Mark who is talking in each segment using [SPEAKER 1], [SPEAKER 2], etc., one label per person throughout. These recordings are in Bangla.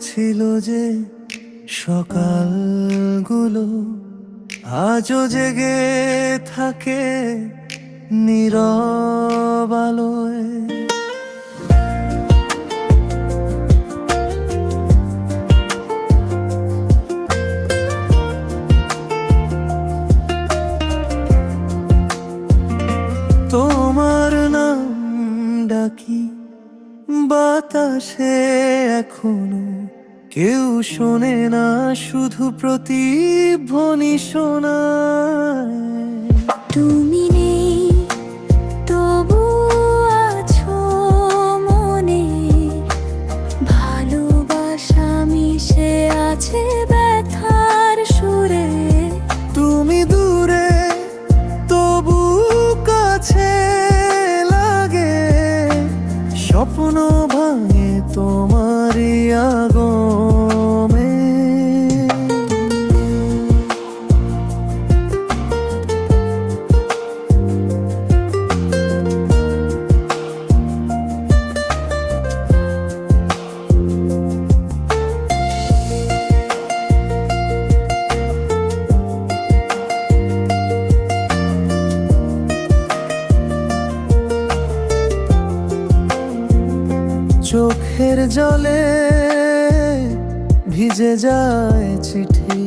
[SPEAKER 1] ছিল যে সকালগুলো আজও জেগে থাকে নীরব তোমার ডাকি বাতাসে এখনও কেউ শোনে না শুধু প্রতিধ্বনি শোনায়।
[SPEAKER 2] তুমি
[SPEAKER 1] স্বপ্ন ভাঙে তোমারই আগমে চোখের জলে ভিজে যায় চিঠি।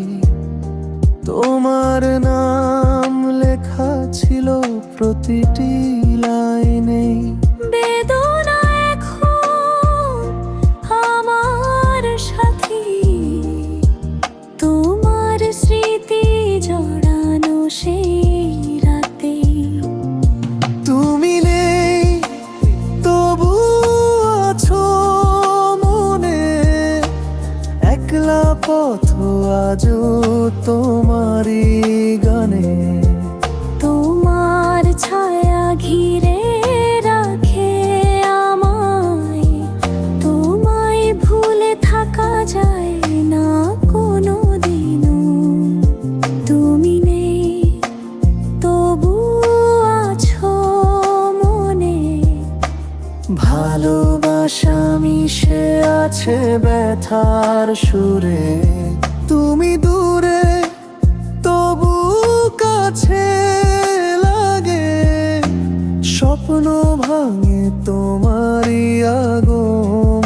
[SPEAKER 1] তোমার নাম লেখা ছিল প্রতিটি লাইনে পথ আজও তোমারই মিশে আছে ব্যথার সুরে। তুমি দূরে তবু কাছে লাগে। স্বপ্ন ভাঙে তোমারই আগমনে।